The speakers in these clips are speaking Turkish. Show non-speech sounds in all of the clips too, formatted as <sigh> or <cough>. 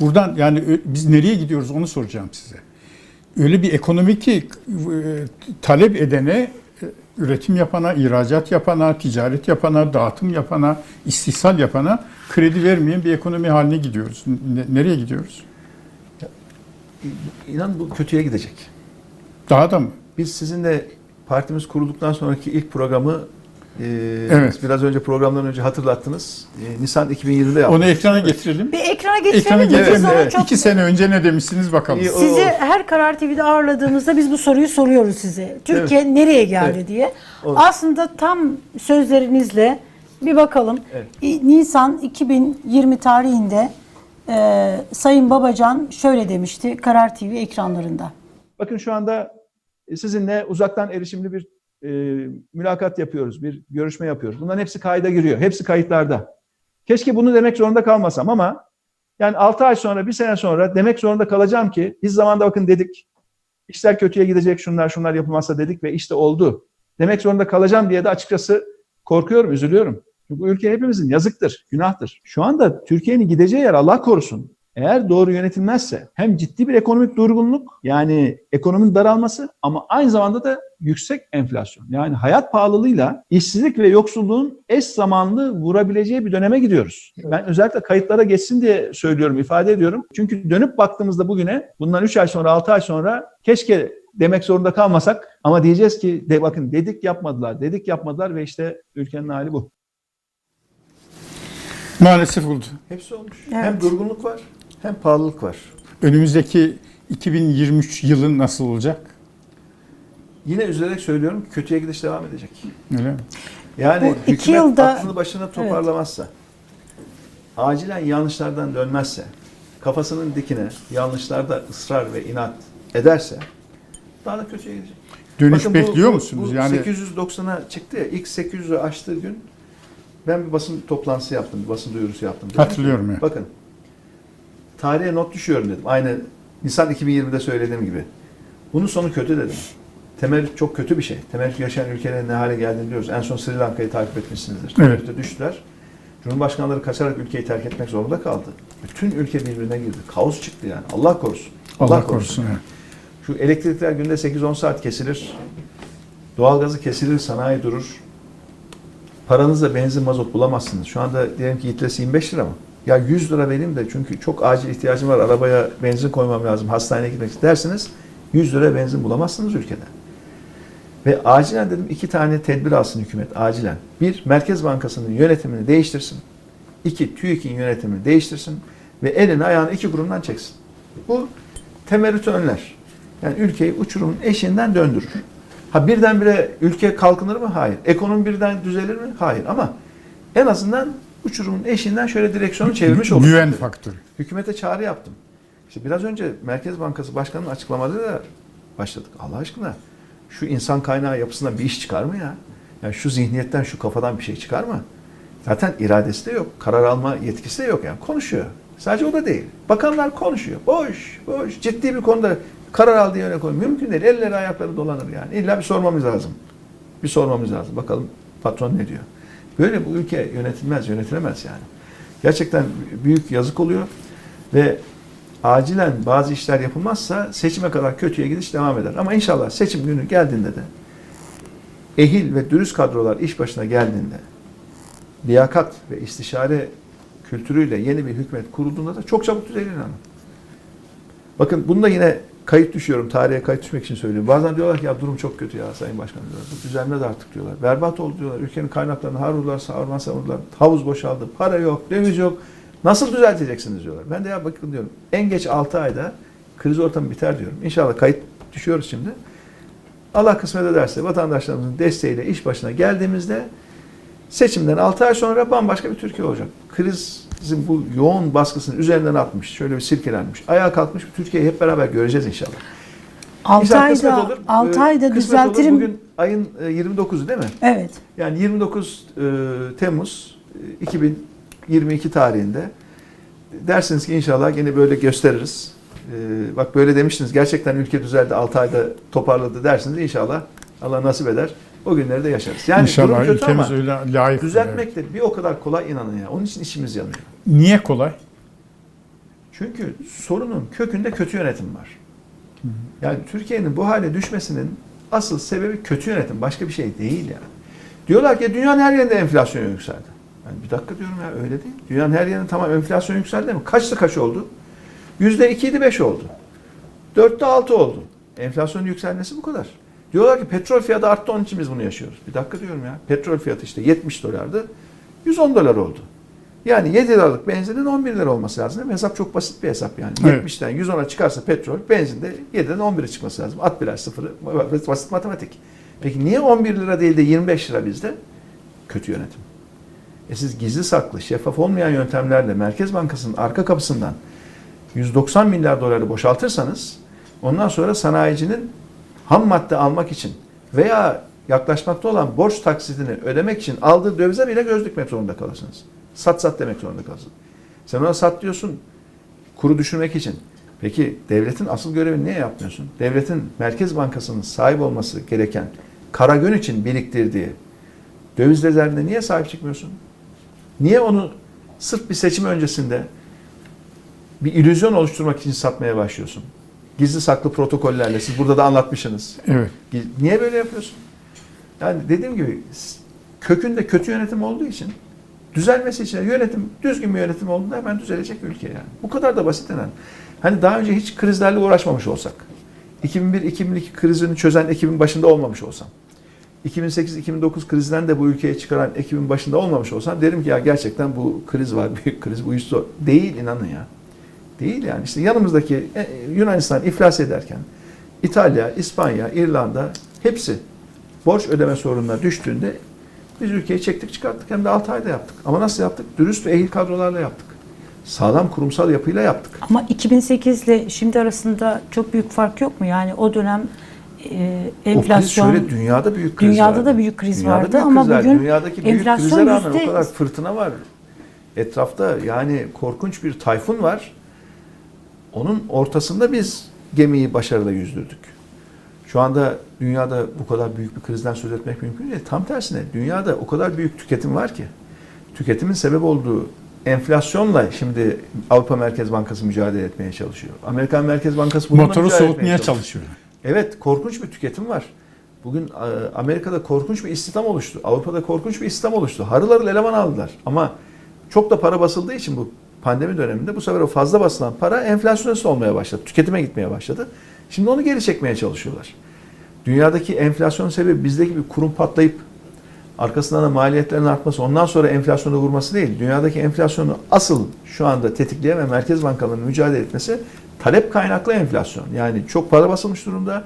Buradan yani biz nereye gidiyoruz onu soracağım size. Öyle bir ekonomi ki e, talep edene, e, üretim yapana, ihracat yapana, ticaret yapana, dağıtım yapana, istihsal yapana kredi vermeyen bir ekonomi haline gidiyoruz. Ne- nereye gidiyoruz? İnan bu kötüye gidecek. Daha da mı? Biz sizinle partimiz kurulduktan sonraki ilk programı e, Evet. biraz önce programdan önce hatırlattınız. E, Nisan 2020'de yaptık. Onu ekrana getirelim. Bir ekrana getirelim Ekrana getirelim. onu Evet. çok- İki sene önce ne demişsiniz bakalım. İyi, o- Sizi her Karar TV'de ağırladığımızda biz bu soruyu soruyoruz size. Türkiye nereye geldi Evet. diye. Olur. Aslında tam sözlerinizle bir bakalım. Evet. Nisan 2020 tarihinde e, Sayın Babacan şöyle demişti Karar TV ekranlarında. Bakın şu anda e, sizinle uzaktan erişimli bir e, mülakat yapıyoruz, bir görüşme yapıyoruz. Bunların hepsi kayda giriyor, hepsi kayıtlarda. Keşke bunu demek zorunda kalmasam ama yani 6 ay sonra, bir sene sonra demek zorunda kalacağım ki biz zamanda bakın dedik, işler kötüye gidecek, şunlar şunlar yapılmazsa dedik ve işte oldu. Demek zorunda kalacağım diye de açıkçası korkuyorum, üzülüyorum. Çünkü bu ülke hepimizin yazıktır, günahtır. Şu anda Türkiye'nin gideceği yer Allah korusun. Eğer doğru yönetilmezse hem ciddi bir ekonomik durgunluk yani ekonominin daralması ama aynı zamanda da yüksek enflasyon. Yani hayat pahalılığıyla işsizlik ve yoksulluğun eş zamanlı vurabileceği bir döneme gidiyoruz. Ben özellikle kayıtlara geçsin diye söylüyorum, ifade ediyorum. Çünkü dönüp baktığımızda bugüne bundan 3 ay sonra 6 ay sonra keşke demek zorunda kalmasak ama diyeceğiz ki de bakın dedik yapmadılar, dedik yapmadılar ve işte ülkenin hali bu. Maalesef oldu. Hepsi olmuş. Evet. Hem durgunluk var hem pahalılık var. Önümüzdeki 2023 yılın nasıl olacak? Yine üzülerek söylüyorum kötüye gidiş devam edecek. Öyle mi? Yani Bu iki hükümet yılda- aklını başına toparlamazsa, acilen yanlışlardan dönmezse, kafasının dikine yanlışlarda ısrar ve inat ederse daha da kötüye gidecek. Dönüş Bakın bekliyor bu- musunuz? Bu yani 890'a çıktı ya ilk 800'ü aştığı gün ben bir basın toplantısı yaptım, bir basın duyurusu yaptım. Hatırlıyorum ya. Bakın tarihe not düşüyorum dedim. Aynı Nisan 2020'de söylediğim gibi. Bunun sonu kötü dedim. Temerrüt çok kötü bir şey. Temerrüt yaşayan ülkelerin ne hale geldiğini biliyoruz. En son Sri Lanka'yı takip etmişsinizdir. Temerrüte düştüler. Cumhurbaşkanları kaçarak ülkeyi terk etmek zorunda kaldı. Bütün ülke birbirine girdi. Kaos çıktı yani. Allah korusun. Allah korusun. evet. Şu elektrikler günde 8-10 saat kesilir. Doğalgazı kesilir, sanayi durur. Paranızla benzin, mazot bulamazsınız. Şu anda diyelim ki litresi 25 lira mı? Ya 100 lira vereyim de çünkü çok acil ihtiyacım var. Arabaya benzin koymam lazım. Hastaneye gitmek isterseniz 100 lira benzin bulamazsınız ülkede. Ve acilen dedim iki tane tedbir alsın hükümet acilen. Bir, Merkez Bankası'nın yönetimini değiştirsin. İki, TÜİK'in yönetimini değiştirsin. Ve elini ayağını iki kurumdan çeksin. Bu temerrütü önler. Yani ülkeyi uçurumun eşiğinden döndürür. Ha birdenbire ülke kalkınır mı? Hayır. Ekonomi birden düzelir mi? Hayır. Ama en azından uçurumun eşiğinden şöyle direksiyonu çevirmiş olur. Güven faktörü. Hükümete çağrı yaptım. İşte biraz önce Merkez Bankası Başkanı'nın açıklamaları da başladık. Allah aşkına şu insan kaynağı yapısından bir iş çıkar mı ya? Yani şu zihniyetten, şu kafadan bir şey çıkar mı? Zaten iradesi de yok. Karar alma yetkisi de yok yani. Konuşuyor. Sadece o da değil. Bakanlar konuşuyor. Boş, boş. Ciddi bir konuda karar aldığı yöne koy. Mümkün değil. Elleri ayakları dolanır yani. İlla bir sormamız lazım. Bir sormamız lazım. Bakalım patron ne diyor. Böyle bu ülke yönetilmez, yönetilemez yani. Gerçekten büyük yazık oluyor ve acilen bazı işler yapılmazsa seçime kadar kötüye gidiş devam eder. Ama inşallah seçim günü geldiğinde de ehil ve dürüst kadrolar iş başına geldiğinde liyakat ve istişare kültürüyle yeni bir hükümet kurulduğunda da çok çabuk düzelir inanın. Bakın bunda yine kayıt düşüyorum. Tarihe kayıt düşmek için söylüyorum. Bazen diyorlar ki ya durum çok kötü ya Sayın Başkan diyorlar. Bu düzelmez artık diyorlar. Berbat oldu diyorlar. Ülkenin kaynaklarını harurlar, savurman savurdular. Havuz boşaldı. Para yok, döviz yok. Nasıl düzelteceksiniz diyorlar. Ben de ya bakın diyorum. En geç 6 ayda kriz ortamı biter diyorum. İnşallah kayıt düşüyoruz şimdi. Allah kısmet ederse vatandaşlarımızın desteğiyle iş başına geldiğimizde seçimden 6 ay sonra bambaşka bir Türkiye olacak. Krizin bu yoğun baskısını üzerinden atmış, şöyle bir silkelenmiş, ayağa kalkmış Türkiye'yi hep beraber göreceğiz inşallah. 6 İnşallah kısmet ayda, olur. 6 Ee, ayda kısmet olur. düzeltirim. Bugün ayın e, 29'u değil mi? Evet. Yani 29 e, Temmuz e, 2022 tarihinde dersiniz ki inşallah yine böyle gösteririz. E, bak böyle demiştiniz gerçekten ülke düzeldi 6 ayda toparladı dersiniz inşallah Allah nasip eder. O günleri de yaşarız. Yani İnşallah durum kötü ülkemiz ama öyle layık. düzeltmek de bir o kadar kolay inanın ya. Onun için işimiz yanıyor. Niye kolay? Çünkü sorunun kökünde kötü yönetim var. Yani Türkiye'nin bu hale düşmesinin asıl sebebi kötü yönetim. Başka bir şey değil yani. Diyorlar ki dünyanın her yerinde enflasyon yükseldi. Yani bir dakika diyorum ya öyle değil. Dünyanın her yerinde tamam enflasyon yükseldi mi? Kaçtı kaç oldu? Yüzde ikiydi beş oldu. Dörtte altı oldu. Enflasyonun yükselmesi bu kadar. Diyorlar ki petrol fiyatı arttı onun için biz bunu yaşıyoruz. Bir dakika diyorum ya. Petrol fiyatı işte 70 dolardı. 110 dolar oldu. Yani 7 liralık benzinin 11 lira olması lazım. değil mi? Hesap çok basit bir hesap yani. Evet. 70'ten 110'a çıkarsa petrol, benzin de 7'den 11'e çıkması lazım. At birer sıfırı. Basit matematik. Peki niye 11 lira değil de 25 lira bizde? Kötü yönetim. E siz gizli saklı, şeffaf olmayan yöntemlerle Merkez Bankası'nın arka kapısından 190 milyar doları boşaltırsanız ondan sonra sanayicinin ham madde almak için veya yaklaşmakta olan borç taksidini ödemek için aldığı dövize bile göz dikmek zorunda kalırsınız. Sat sat demek zorunda kalırsın. Sen ona sat diyorsun kuru düşürmek için. Peki devletin asıl görevini niye yapmıyorsun? Devletin Merkez Bankası'nın sahip olması gereken kara gün için biriktirdiği döviz rezervine niye sahip çıkmıyorsun? Niye onu sırf bir seçim öncesinde bir illüzyon oluşturmak için satmaya başlıyorsun? Gizli saklı protokollerle siz burada da anlatmışsınız. Evet. Niye böyle yapıyorsun? Yani dediğim gibi kökünde kötü yönetim olduğu için düzelmesi için yönetim düzgün bir yönetim olduğunda hemen düzelecek ülke yani. Bu kadar da basit denen. Hani daha önce hiç krizlerle uğraşmamış olsak. 2001-2002 krizini çözen ekibin başında olmamış olsam. 2008-2009 krizden de bu ülkeye çıkaran ekibin başında olmamış olsam derim ki ya gerçekten bu kriz var, <laughs> büyük kriz, bu iş zor. Değil inanın ya. Değil yani. İşte yanımızdaki e, Yunanistan iflas ederken İtalya, İspanya, İrlanda hepsi borç ödeme sorununa düştüğünde biz ülkeyi çektik çıkarttık hem de 6 ayda yaptık. Ama nasıl yaptık? Dürüst ve ehil kadrolarla yaptık. Sağlam kurumsal yapıyla yaptık. Ama 2008 ile şimdi arasında çok büyük fark yok mu? Yani o dönem e, O kriz enflasyon şöyle dünyada büyük kriz Dünyada vardı. da büyük kriz Dünyada vardı büyük ama krizler. bugün dünyadaki büyük enflasyon krize rağmen yüzde- o kadar fırtına var. Etrafta yani korkunç bir tayfun var. Onun ortasında biz gemiyi başarıyla yüzdürdük. Şu anda dünyada bu kadar büyük bir krizden söz etmek mümkün değil. Tam tersine dünyada o kadar büyük tüketim var ki tüketimin sebep olduğu enflasyonla şimdi Avrupa Merkez Bankası mücadele etmeye çalışıyor. Amerikan Merkez Bankası bununla Motoru mücadele soğutmaya çalışıyor. çalışıyor. Evet korkunç bir tüketim var. Bugün e, Amerika'da korkunç bir istihdam oluştu. Avrupa'da korkunç bir istihdam oluştu. Harıl harıl eleman aldılar. Ama çok da para basıldığı için bu pandemi döneminde bu sefer o fazla basılan para enflasyonist olmaya başladı. Tüketime gitmeye başladı. Şimdi onu geri çekmeye çalışıyorlar. Dünyadaki enflasyon sebebi bizdeki bir kurum patlayıp arkasından da maliyetlerin artması ondan sonra enflasyonu vurması değil. Dünyadaki enflasyonu asıl şu anda tetikleyen ve merkez bankalarının mücadele etmesi talep kaynaklı enflasyon. Yani çok para basılmış durumda.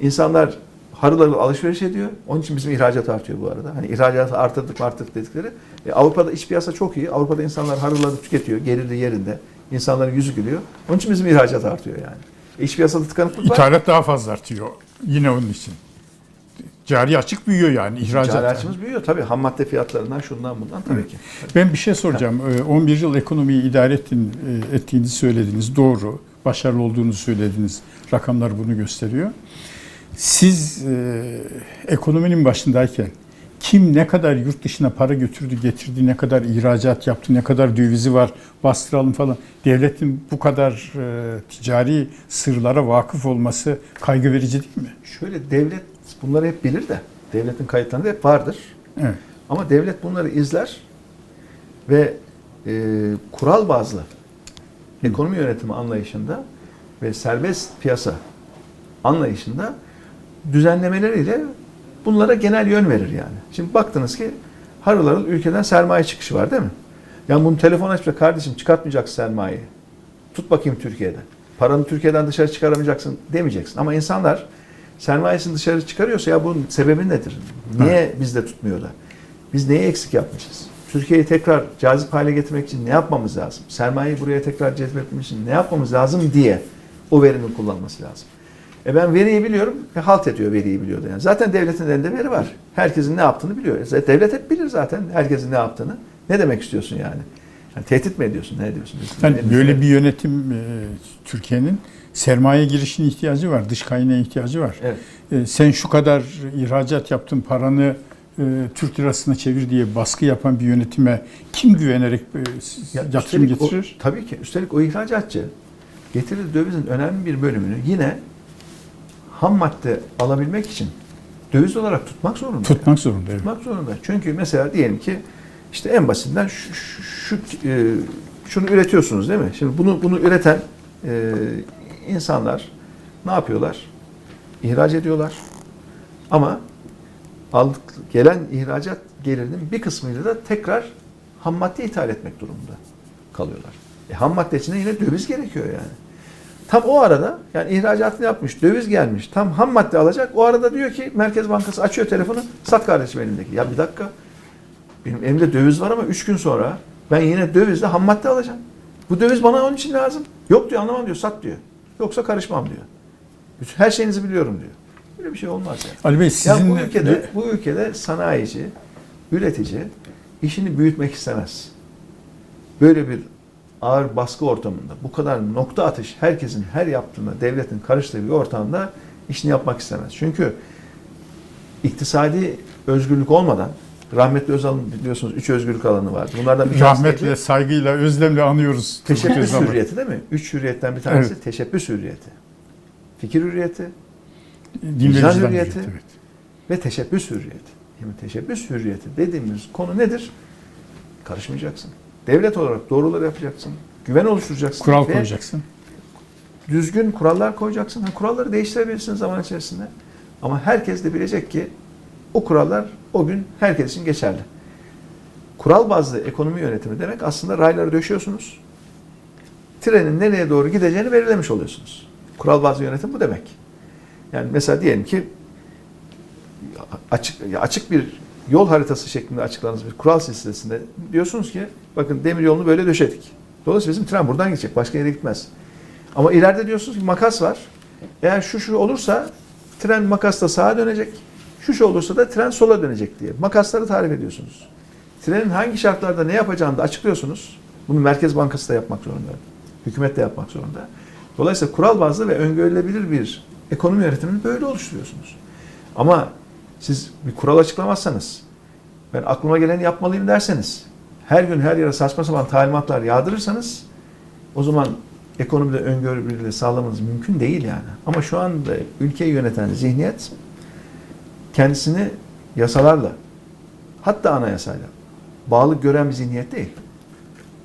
İnsanlar harıl harıl alışveriş ediyor. Onun için bizim ihracat artıyor bu arada. Hani ihracatı artırdık mı arttırdık dedikleri. E, Avrupa'da iç piyasa çok iyi. Avrupa'da insanlar harıl harıl tüketiyor. Geliri yerinde. İnsanların yüzü gülüyor. Onun için bizim ihracat artıyor yani. E, İç piyasada tıkanıklık var. İthalat daha fazla artıyor. Yine onun için. Cari açık büyüyor yani ihracat. Cari açımız büyüyor tabii. Ham madde fiyatlarından şundan bundan tabii ki. Ben bir şey soracağım. Ee, 11 yıl ekonomiyi idare ettin, e, ettiğinizi söylediniz. Doğru. Başarılı olduğunuzu söylediniz. Rakamlar bunu gösteriyor. Siz e, ekonominin başındayken kim ne kadar yurt dışına para götürdü, getirdi, ne kadar ihracat yaptı, ne kadar dövizi var, bastıralım falan. Devletin bu kadar e, ticari sırlara vakıf olması kaygı verici değil mi? Şöyle devlet bunları hep bilir de devletin kayıtlarında hep vardır. Evet. Ama devlet bunları izler ve e, kural bazlı ekonomi yönetimi anlayışında ve serbest piyasa anlayışında düzenlemeleriyle bunlara genel yön verir yani. Şimdi baktınız ki harıl harıl ülkeden sermaye çıkışı var değil mi? Yani bunu telefon açıp kardeşim çıkartmayacaksın sermayeyi. Tut bakayım Türkiye'de. Paranı Türkiye'den dışarı çıkaramayacaksın demeyeceksin. Ama insanlar sermayesini dışarı çıkarıyorsa ya bunun sebebi nedir? Niye bizde tutmuyor da? Biz neyi eksik yapmışız? Türkiye'yi tekrar cazip hale getirmek için ne yapmamız lazım? Sermayeyi buraya tekrar cezbetmek için ne yapmamız lazım diye o verinin kullanması lazım. E ben veriyi biliyorum ve halt ediyor veriyi biliyordu. Yani zaten devletin elinde veri var. Herkesin ne yaptığını biliyor. E Devlet hep bilir zaten herkesin ne yaptığını. Ne demek istiyorsun yani? yani tehdit mi ediyorsun? Ne diyorsun? Bizim Yani elimizde- böyle bir yönetim e, Türkiye'nin sermaye girişine ihtiyacı var, dış kaynağa ihtiyacı var. Evet. E, sen şu kadar ihracat yaptın, paranı e, Türk lirasına çevir diye baskı yapan bir yönetime kim güvenerek e, Ya yatırım üstelik o- getirir? tabii ki. Üstelik o ihracatçı getirdiği dövizin önemli bir bölümünü yine ham madde alabilmek için döviz olarak tutmak zorunda. Tutmak zorunda. Evet. Tutmak zorunda. Çünkü mesela diyelim ki işte en basitinden şu, şu, şu, e, şunu üretiyorsunuz değil mi? Şimdi bunu bunu üreten e, insanlar ne yapıyorlar? İhraç ediyorlar. Ama aldık, gelen ihracat gelirinin bir kısmıyla da tekrar ham madde ithal etmek durumunda kalıyorlar. E, ham madde için de yine döviz gerekiyor yani. Tam o arada yani ihracatını yapmış, döviz gelmiş, tam ham madde alacak. O arada diyor ki Merkez Bankası açıyor telefonu, sat kardeşim elindeki. Ya bir dakika, benim elimde döviz var ama 3 gün sonra ben yine dövizle ham madde alacağım. Bu döviz bana onun için lazım. Yok diyor anlamam diyor, sat diyor. Yoksa karışmam diyor. Her şeyinizi biliyorum diyor. Böyle bir şey olmaz yani. Ali Bey Ya sizin bu ülkede, bu ülkede sanayici, üretici işini büyütmek istemez. Böyle bir ağır baskı ortamında, bu kadar nokta atış herkesin her yaptığında, devletin karıştığı bir ortamda işini yapmak istemez. Çünkü iktisadi özgürlük olmadan, rahmetli Özal'ın biliyorsunuz üç özgürlük alanı vardı. Bunlardan bir tanesi rahmetle, neydi? saygıyla, özlemle anıyoruz. Teşebbüs hürriyeti değil mi? Üç hürriyetten bir tanesi Evet. teşebbüs hürriyeti. Fikir hürriyeti, Vicdan vicdan hürriyeti. hürriyeti, evet. ve teşebbüs hürriyeti. Şimdi teşebbüs hürriyeti dediğimiz konu nedir? Karışmayacaksın. Devlet olarak doğruları yapacaksın. Güven oluşturacaksın. Kural koyacaksın. Düzgün kurallar koyacaksın. Ha, kuralları değiştirebilirsin zaman içerisinde. Ama herkes de bilecek ki o kurallar o gün herkes için geçerli. Kural bazlı ekonomi yönetimi demek aslında rayları döşüyorsunuz. Trenin nereye doğru gideceğini belirlemiş oluyorsunuz. Kural bazlı yönetim bu demek. Yani mesela diyelim ki açık açık bir yol haritası şeklinde açıkladığınız bir kural silsilesinde diyorsunuz ki bakın demir yolunu böyle döşedik. Dolayısıyla bizim tren buradan gidecek. Başka yere gitmez. Ama ileride diyorsunuz ki makas var. Eğer şu şu olursa tren makasla sağa dönecek. Şu şu olursa da tren sola dönecek diye. Makasları tarif ediyorsunuz. Trenin hangi şartlarda ne yapacağını da açıklıyorsunuz. Bunu Merkez Bankası da yapmak zorunda. Hükümet de yapmak zorunda. Dolayısıyla kural bazlı ve öngörülebilir bir ekonomi yönetimini böyle oluşturuyorsunuz. Ama siz bir kural açıklamazsanız, ben aklıma geleni yapmalıyım derseniz, her gün her yere saçma sapan talimatlar yağdırırsanız, o zaman ekonomide öngörülebilirliği sağlamanız mümkün değil yani. Ama şu anda ülkeyi yöneten zihniyet kendisini yasalarla, hatta anayasayla bağlı gören bir zihniyet değil.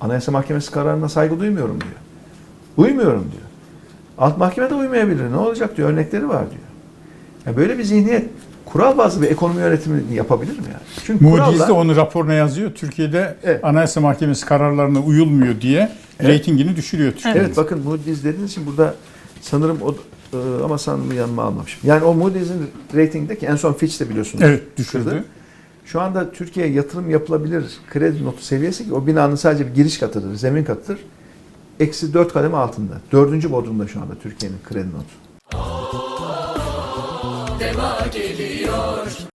Anayasa Mahkemesi kararına saygı duymuyorum diyor. Uymuyorum diyor. Alt mahkeme de uymayabilir. Ne olacak diyor. Örnekleri var diyor. Ya böyle bir zihniyet kural bazlı bir ekonomi yönetimi yapabilir mi yani? Çünkü Moody's kurallar- de onu raporuna yazıyor. Türkiye'de Evet. Anayasa Mahkemesi kararlarına uyulmuyor diye Evet. reytingini düşürüyor Türkiye'nin. Evet bakın Moody's dediğiniz için burada sanırım o e, ama sanırım yanıma almamışım. Yani o Moody's'in reytingindeki en son Fitch de biliyorsunuz. Evet düşürdü. Kırdı. Şu anda Türkiye yatırım yapılabilir kredi notu seviyesi ki o binanın sadece bir giriş katıdır, zemin katıdır. Eksi 4 kademe altında. Dördüncü bodrumda şu anda Türkiye'nin kredi notu. Deva geliyor